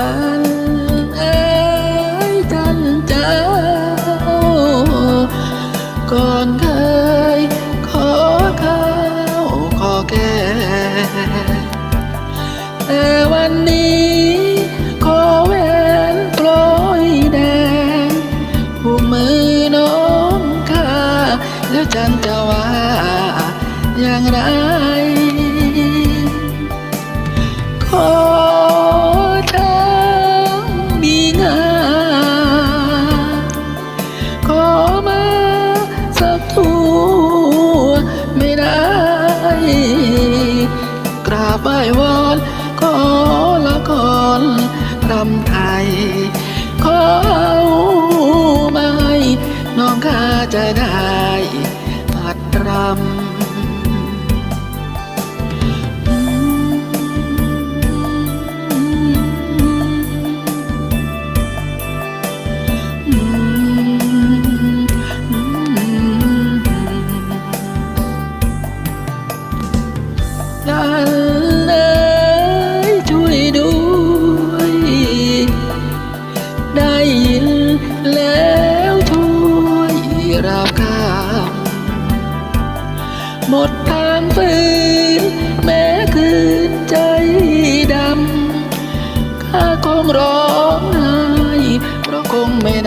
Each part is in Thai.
จันเอ้ยจันเจ้า ก่อนเคยขอข้าวขอแกแต่วันนี้ขอแหวนปลอยแดงผูกมือน้องข้าแล้วจันจะว่าอย่างไราบไหว้วอนขอละครรำไทยขอ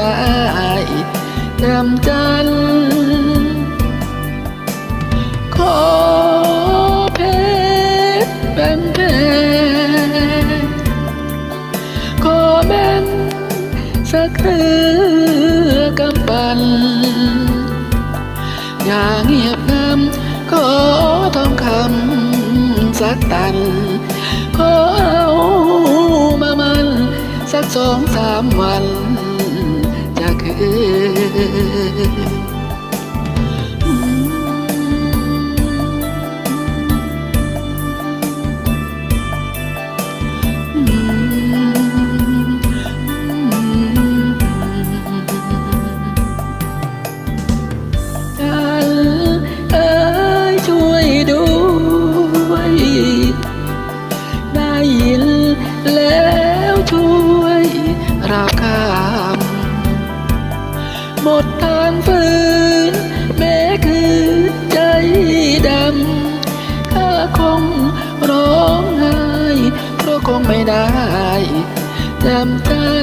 ได้จำจัน ขอเพชรเป็นเพชรขอแบ่งสักเรืออกำปันอย่างเงียบงำขอทองคำสักตัน ขอเอามามัน สักสองสามวัน อ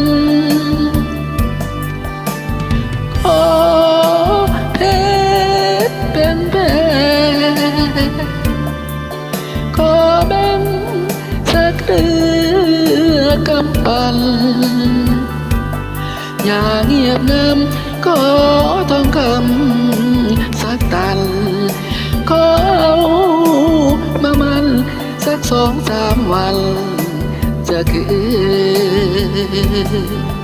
น ขอเพชรเป็นแพรขอแบ่สักเรือกำปันอย่าเงียบงำขอทองคำสักตันขอเอา 嘿